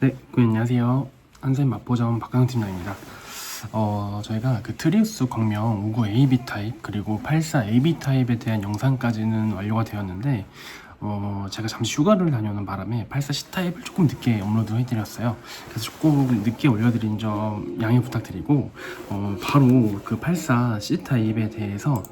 네, 고객님 안녕하세요. 한샘 마포점 박강 팀장입니다. 어, 저희가 그 트리우스 광명 59 AB 타입 그리고 84 AB 타입에 대한 영상까지는 완료가 되었는데 어, 제가 잠시 휴가를 다녀오는 바람에 84 C 타입을 조금 늦게 업로드 해드렸어요. 그래서 조금 늦게 올려드린 점 양해 부탁드리고 어, 바로 그 84 C 타입에 대해서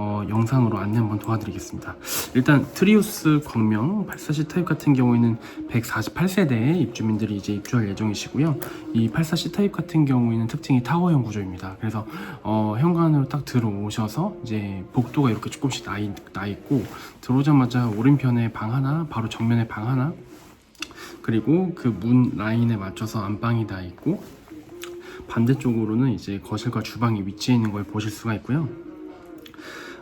어, 영상으로 안내 한번 도와드리겠습니다. 일단 트리우스 광명 84C 타입 같은 경우에는 148세대의 입주민들이 이제 입주할 예정이시고요. 이 84C 타입 같은 경우에는 특징이 타워형 구조입니다. 그래서 어, 현관으로 딱 들어오셔서 이제 복도가 이렇게 조금씩 나, 있, 나 있고 들어오자마자 오른편에 방 하나, 바로 정면에 방 하나, 그리고 그 문 라인에 맞춰서 안방이 나 있고 반대쪽으로는 이제 거실과 주방이 위치해 있는 걸 보실 수가 있고요.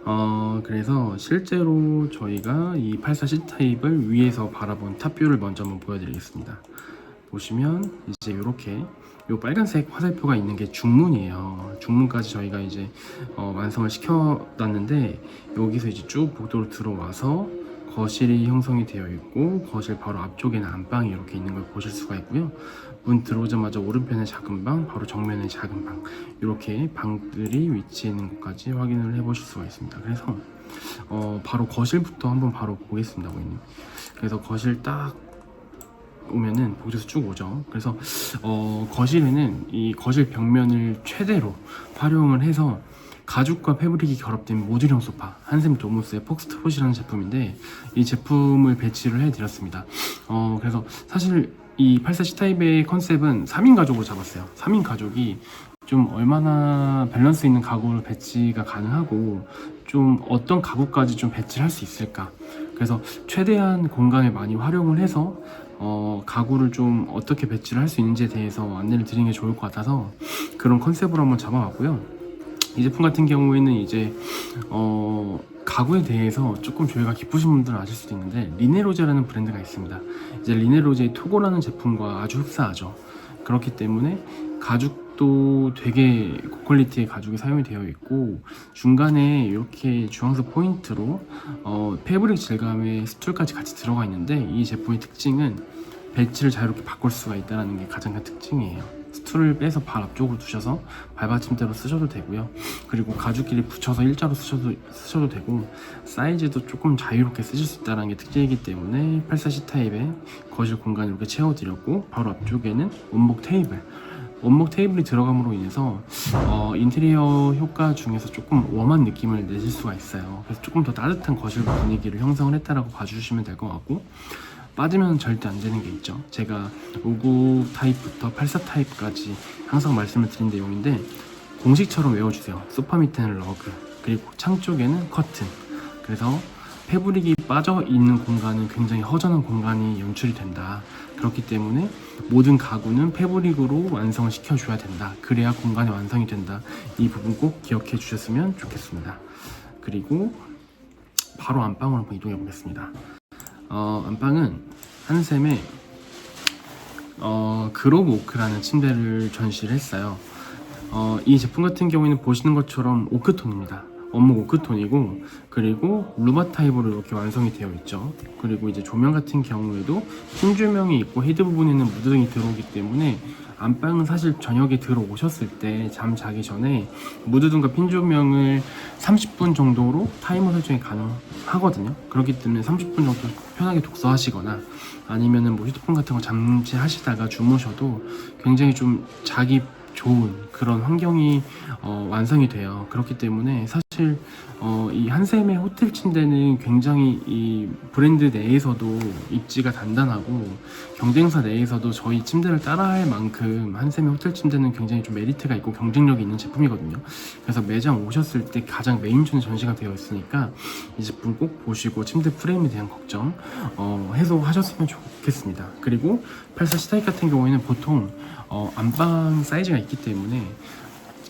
어, 그래서 실제로 저희가 이 84C 타입을 위에서 바라본 탑뷰를 먼저 한번 보여드리겠습니다. 보시면 이제 이렇게 요 빨간색 화살표가 있는 게 중문이에요. 중문까지 저희가 이제 어, 완성을 시켜놨는데 여기서 이제 쭉 복도로 들어와서 거실이 형성이 되어 있고 거실 바로 앞쪽에는 안방이 이렇게 있는 걸 보실 수가 있고요. 문 들어오자마자 오른편에 작은 방, 바로 정면에 작은 방 이렇게 방들이 위치해 있는 것까지 확인을 해 보실 수가 있습니다. 그래서 어, 바로 거실부터 한번 바로 보겠습니다, 고객님. 그래서 거실 딱 오면은 복도에서 쭉 오죠. 그래서 어, 거실에는 이 거실 벽면을 최대로 활용을 해서 가죽과 패브릭이 결합된 모듈형 소파 한샘 도무스의 폭스트봇이라는 제품인데 이 제품을 배치를 해드렸습니다. 어, 그래서 사실 이 84C 타입의 컨셉은 3인 가족으로 잡았어요. 3인 가족이 좀 얼마나 밸런스 있는 가구를 배치가 가능하고 좀 어떤 가구까지 좀 배치를 할 수 있을까 그래서 최대한 공간을 많이 활용을 해서 어, 가구를 좀 어떻게 배치를 할 수 있는지에 대해서 안내를 드리는 게 좋을 것 같아서 그런 컨셉으로 한번 잡아봤고요. 이 제품 같은 경우에는 이제 어, 가구에 대해서 조금 조예가 깊으신 분들은 아실 수도 있는데 리네로제라는 브랜드가 있습니다. 이제 리네로제의 토고라는 제품과 아주 흡사하죠. 그렇기 때문에 가죽도 되게 고퀄리티의 가죽이 사용이 되어 있고 중간에 이렇게 주황색 포인트로 어, 패브릭 질감의 스툴까지 같이 들어가 있는데 이 제품의 특징은 배치를 자유롭게 바꿀 수가 있다는 게 가장 큰 특징이에요. 스툴을 빼서 발 앞쪽으로 두셔서 발받침대로 쓰셔도 되고요. 그리고 가죽끼리 붙여서 일자로 쓰셔도, 쓰셔도 되고 사이즈도 조금 자유롭게 쓰실 수 있다는 게 특징이기 때문에 84C 타입의 거실 공간을 이렇게 채워드렸고 바로 앞쪽에는 원목 테이블 원목 테이블이 들어감으로 인해서 어, 인테리어 효과 중에서 조금 웜한 느낌을 내실 수가 있어요. 그래서 조금 더 따뜻한 거실 분위기를 형성을 했다라고 봐주시면 될 것 같고 빠지면 절대 안 되는 게 있죠. 제가 59 타입부터 84 타입까지 항상 말씀을 드린 내용인데 공식처럼 외워주세요. 소파 밑에는 러그 그리고 창 쪽에는 커튼. 그래서 패브릭이 빠져 있는 공간은 굉장히 허전한 공간이 연출이 된다. 그렇기 때문에 모든 가구는 패브릭으로 완성을 시켜 줘야 된다. 그래야 공간이 완성이 된다. 이 부분 꼭 기억해 주셨으면 좋겠습니다. 그리고 바로 안방으로 한번 이동해 보겠습니다. 어, 안방은 한샘의 어, 그로브 오크라는 침대를 전시를 했어요. 어, 이 제품 같은 경우에는 보시는 것처럼 오크톤입니다. 원목 오크톤이고 그리고 루바 타입으로 이렇게 완성이 되어 있죠. 그리고 이제 조명 같은 경우에도 흰 조명이 있고 헤드 부분에는 무드등이 들어오기 때문에 안방은 사실 저녁에 들어오셨을 때 잠 자기 전에 무드등과 핀 조명을 30분 정도로 타이머 설정이 가능하거든요. 그렇기 때문에 30분 정도 편하게 독서하시거나 아니면은 뭐 휴대폰 같은 거 잠시 하시다가 주무셔도 굉장히 좀 자기 좋은 그런 환경이 어, 완성이 돼요. 그렇기 때문에 사실 어, 이 한샘의 호텔 침대는 굉장히 이 브랜드 내에서도 입지가 단단하고 경쟁사 내에서도 저희 침대를 따라할 만큼 한샘의 호텔 침대는 굉장히 좀 메리트가 있고 경쟁력이 있는 제품이거든요. 그래서 매장 오셨을 때 가장 메인존에 전시가 되어 있으니까 이 제품 꼭 보시고 침대 프레임에 대한 걱정 어, 해소하셨으면 좋겠습니다. 그리고 84 시타입 같은 경우에는 보통 어, 안방 사이즈가 있기 때문에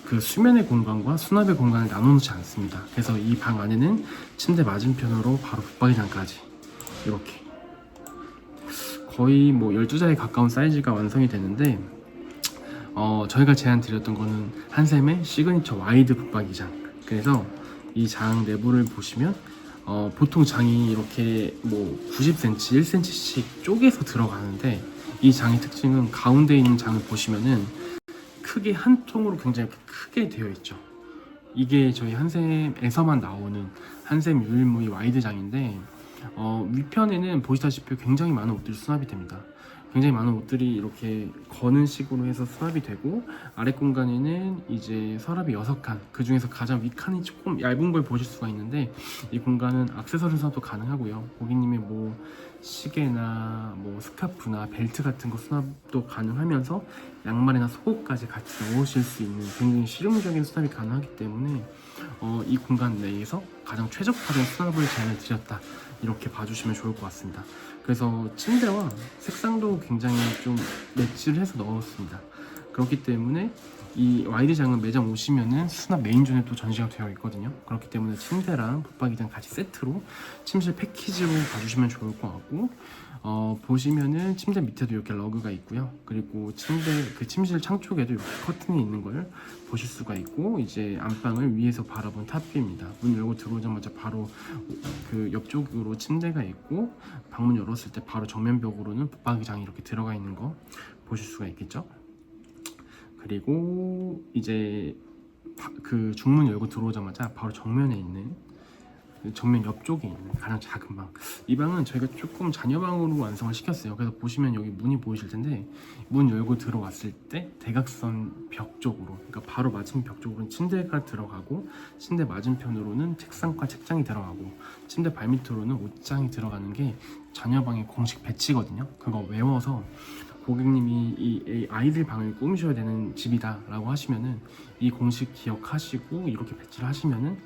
그 수면의 공간과 수납의 공간을 나눠 놓지 않습니다. 그래서 이 방 안에는 침대 맞은편으로 바로 붙박이장까지. 이렇게. 거의 뭐 12자에 가까운 사이즈가 완성이 되는데 어, 저희가 제안 드렸던 거는 한샘의 시그니처 와이드 붙박이장. 그래서 이 장 내부를 보시면 어, 보통 장이 이렇게 뭐 90cm, 1cm씩 쪼개서 들어가는데 이 장의 특징은 가운데 있는 장을 보시면은 크게 한 통으로 굉장히 크게 되어 있죠. 이게 저희 한샘에서만 나오는 한샘 유일무이 와이드 장인데 어, 위편에는 보시다시피 굉장히 많은 옷들이 수납이 됩니다. 굉장히 많은 옷들이 이렇게 거는 식으로 해서 수납이 되고 아래 공간에는 이제 서랍이 6칸 그 중에서 가장 윗칸이 조금 얇은 걸 보실 수가 있는데 이 공간은 액세서리 수납도 가능하고요. 고객님의 뭐 시계나 뭐 스카프나 벨트 같은 거 수납도 가능하면서 양말이나 속옷까지 같이 넣으실 수 있는 굉장히 실용적인 수납이 가능하기 때문에 어, 이 공간 내에서 가장 최적화된 수납을 제안해 드렸다. 이렇게 봐주시면 좋을 것 같습니다 그래서 침대와 색상도 굉장히 좀 매치를 해서 넣었습니다. 그렇기 때문에 이 와이드 장은 매장 오시면은 수납 메인존에 또 전시가 되어 있거든요. 그렇기 때문에 침대랑 붙박이장 같이 세트로 침실 패키지로 봐주시면 좋을 것 같고 어, 보시면은 침대 밑에도 이렇게 러그가 있고요. 그리고 침대 그 침실 창 쪽에도 이렇게 커튼이 있는 걸 보실 수가 있고 이제 안방을 위에서 바라본 탑뷰입니다. 문 열고 들어오자마자 바로 그 옆쪽으로 침대가 있고 방문 열었을 때 바로 정면벽으로는 붙박이장이 이렇게 들어가 있는 거 보실 수가 있겠죠. 그리고 이제 바- 그 중문 열고 들어오자마자 바로 정면에 있는 그 정면 옆쪽에 있는 가장 작은 방. 이 방은 저희가 조금 자녀방으로 완성을 시켰어요. 그래서 보시면 여기 문이 보이실 텐데 문 열고 들어왔을 때 대각선 벽 쪽으로, 그러니까 바로 맞은 벽 쪽으로는 침대가 들어가고 침대 맞은편으로는 책상과 책장이 들어가고 침대 발밑으로는 옷장이 들어가는 게 자녀방의 공식 배치거든요. 그거 외워서 고객님이 이- 이 아이들 방을 꾸미셔야 되는 집이다라고 하시면은 이 공식 기억하시고 이렇게 배치를 하시면은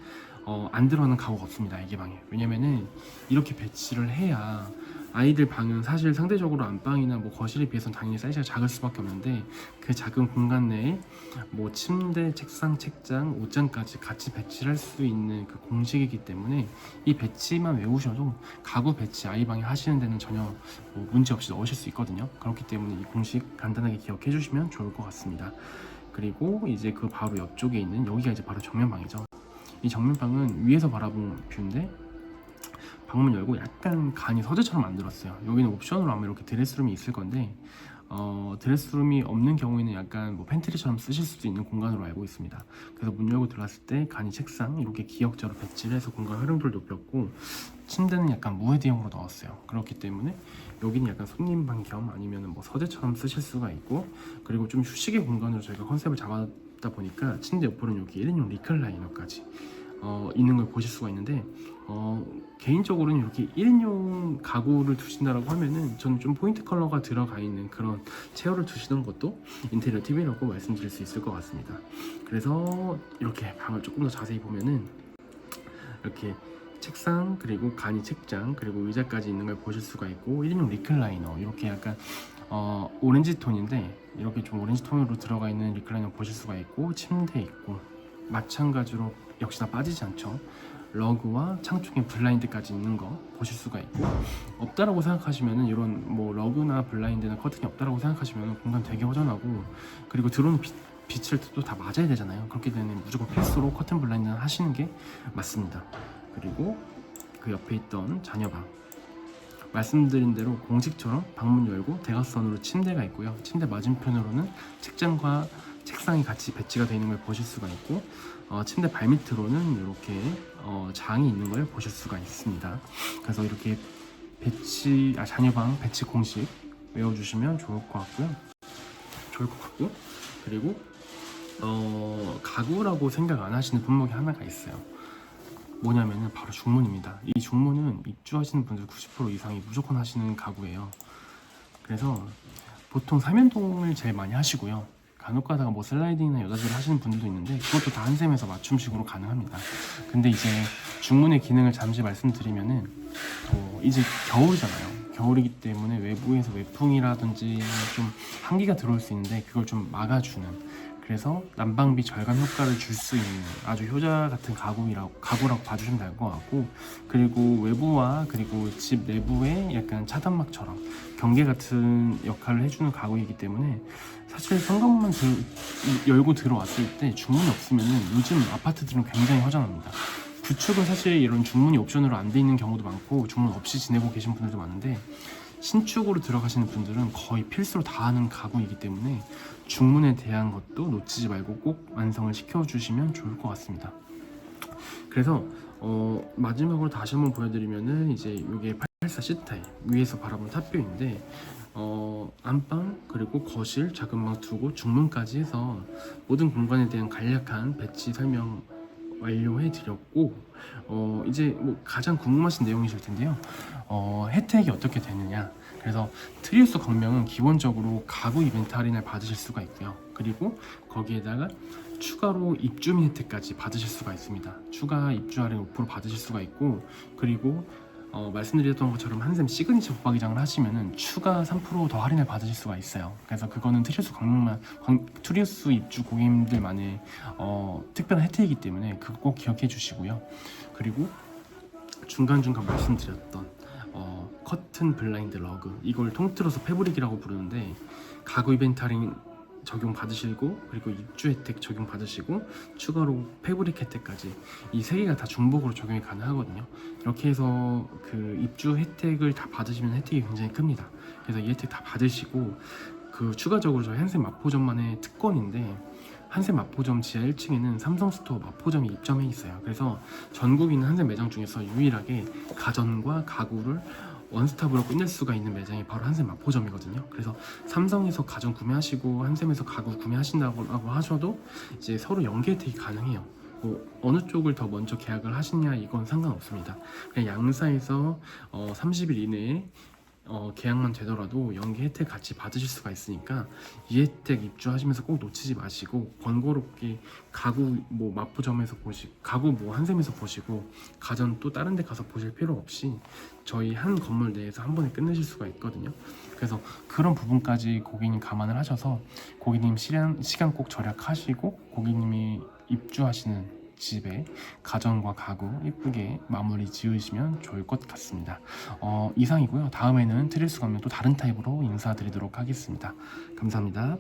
어, 안 들어가는 가구가 없습니다 이게 방에. 왜냐면은 이렇게 배치를 해야 아이들 방은 사실 상대적으로 안방이나 뭐 거실에 비해서는 당연히 사이즈가 작을 수밖에 없는데 그 작은 공간 내에 뭐 침대, 책상, 책장, 옷장까지 같이 배치를 할수 있는 그 공식이기 때문에 이 배치만 외우셔도 가구 배치 아이 방에 하시는 데는 전혀 뭐 문제 없이 넣으실 수 있거든요. 그렇기 때문에 이 공식 간단하게 기억해 주시면 좋을 것 같습니다. 그리고 이제 그 바로 옆쪽에 있는 여기가 이제 바로 정면방이죠. 이 정면방은 위에서 바라본 뷰인데 방문 열고 약간 간이 서재처럼 만들었어요. 여기는 옵션으로 아마 이렇게 드레스룸이 있을 건데 어, 드레스룸이 없는 경우에는 약간 뭐 팬트리처럼 쓰실 수도 있는 공간으로 알고 있습니다. 그래서 문 열고 들어갔을 때 간이 책상 이렇게 기역자로 배치를 해서 공간 활용도를 높였고 침대는 약간 무헤드형으로 넣었어요. 그렇기 때문에 여기는 약간 손님방 겸 아니면 뭐 서재처럼 쓰실 수가 있고 그리고 좀 휴식의 공간으로 저희가 컨셉을 잡았다 보니까 침대 옆으로는 여기 1인용 리클라이너까지 어, 있는 걸 보실 수가 있는데 어, 개인적으로는 이렇게 1인용 가구를 두신다라고 하면은 저는 좀 포인트 컬러가 들어가 있는 그런 체어를 두시는 것도 인테리어 팁이라고 말씀드릴 수 있을 것 같습니다. 그래서 이렇게 방을 조금 더 자세히 보면은 이렇게 책상 그리고 간이 책장 그리고 의자까지 있는 걸 보실 수가 있고 1인용 리클라이너 이렇게 약간 어, 오렌지 톤인데 이렇게 좀 오렌지 톤으로 들어가 있는 리클라이너 보실 수가 있고 침대 있고 마찬가지로 역시나 빠지지 않죠. 러그와 창쪽에 블라인드까지 있는 거 보실 수가 있고 없다라고 생각하시면은 이런 뭐 러그나 블라인드나 커튼이 없다라고 생각하시면 공간 되게 허전하고 그리고 들어오는 빛, 빛을 또 다 맞아야 되잖아요. 그렇기 때문에 무조건 필수로 커튼 블라인드는 하시는 게 맞습니다. 그리고 그 옆에 있던 자녀방. 말씀드린 대로 공식처럼 방문 열고 대각선으로 침대가 있고요. 침대 맞은편으로는 책장과 책상이 같이 배치가 되어 있는 걸 보실 수가 있고 어, 침대 발밑으로는 이렇게 어, 장이 있는 걸 보실 수가 있습니다 그래서 이렇게 배치 아 자녀방 배치 공식 외워주시면 좋을 것 같고요 좋을 것 같고 그리고 어, 가구라고 생각 안 하시는 품목이 하나가 있어요 뭐냐면은 바로 중문입니다. 이 중문은 입주하시는 분들 90% 이상이 무조건 하시는 가구예요. 그래서 보통 삼연동을 제일 많이 하시고요. 간혹 가다가 뭐 슬라이딩이나 여자들 하시는 분들도 있는데 그것도 다 한샘에서 맞춤식으로 가능합니다. 근데 이제 중문의 기능을 잠시 말씀드리면은 어, 이제 겨울이잖아요. 겨울이기 때문에 외부에서 외풍이라든지 좀 한기가 들어올 수 있는데 그걸 좀 막아주는 그래서 난방비 절감 효과를 줄 수 있는 아주 효자 같은 가구이라고 가구라고 봐주시면 될 것 같고 그리고 외부와 그리고 집 내부에 약간 차단막처럼 경계 같은 역할을 해주는 가구이기 때문에 사실 현관문 들, 열고 들어왔을 때 주문이 없으면은 요즘 아파트들은 굉장히 허전합니다. 규축은 사실 이런 중문이 옵션으로 안 돼 있는 경우도 많고 중문 없이 지내고 계신 분들도 많은데 신축으로 들어가시는 분들은 거의 필수로 다 하는 가구이기 때문에 중문에 대한 것도 놓치지 말고 꼭 완성을 시켜주시면 좋을 것 같습니다. 그래서 어, 마지막으로 다시 한번 보여드리면은 이제 이게 84 C타입 위에서 바라본 탑뷰인데 어, 안방 그리고 거실 작은 방 두고 중문까지 해서 모든 공간에 대한 간략한 배치 설명 완료해 드렸고 어, 이제 뭐 가장 궁금하신 내용이실 텐데요. 어, 혜택이 어떻게 되느냐? 그래서 트리우스 광명은 기본적으로 가구 이벤트 할인을 받으실 수가 있고요. 그리고 거기에다가 추가로 입주민 혜택까지 받으실 수가 있습니다. 추가 입주 할인 5% 받으실 수가 있고 그리고 어, 말씀드렸던 것처럼 한샘 시그니처 붙박이장을 하시면은 추가 3%더 할인을 받으실 수가 있어요. 그래서 그거는 트리우스 광명만 광, 트리우스 입주 고객님들만의 어, 특별한 혜택이기 때문에 그거 꼭 기억해 주시고요. 그리고 중간 중간 말씀드렸던 어, 커튼 블라인드 러그 이걸 통틀어서 패브릭이라고 부르는데 가구 이벤트 할인 적용 받으시고 그리고 입주 혜택 적용 받으시고 추가로 패브릭 혜택까지 이 세 개가 다 중복으로 적용이 가능하거든요. 이렇게 해서 그 입주 혜택을 다 받으시면 혜택이 굉장히 큽니다. 그래서 이 혜택 다 받으시고 그 추가적으로 저희 한샘 마포점만의 특권인데 한샘 마포점 지하 1층에는 삼성 스토어 마포점이 입점해 있어요. 그래서 전국에 있는 한샘 매장 중에서 유일하게 가전과 가구를 원스톱으로 끝낼 수가 있는 매장이 바로 한샘 마포점이거든요. 그래서 삼성에서 가전 구매하시고 한샘에서 가구 구매하신다고 하셔도 이제 서로 연계 혜택이 가능해요. 뭐 어느 쪽을 더 먼저 계약을 하시냐 이건 상관없습니다. 그냥 양사에서 어, 30일 이내에 어, 계약만 되더라도 연계 혜택 같이 받으실 수가 있으니까 이 혜택 입주하시면서 꼭 놓치지 마시고 번거롭게 가구 뭐 마포점에서 보시 가구 뭐 한샘에서 보시고 가전 또 다른 데 가서 보실 필요 없이 저희 한 건물 내에서 한 번에 끝내실 수가 있거든요. 그래서 그런 부분까지 고객님 감안을 하셔서 고객님 시간 시간 꼭 절약하시고 고객님이 입주하시는 집에 가전과 가구 예쁘게 마무리 지으시면 좋을 것 같습니다. 어, 이상이고요. 다음에는 트릴스 가면 또 다른 타입으로 인사드리도록 하겠습니다. 감사합니다.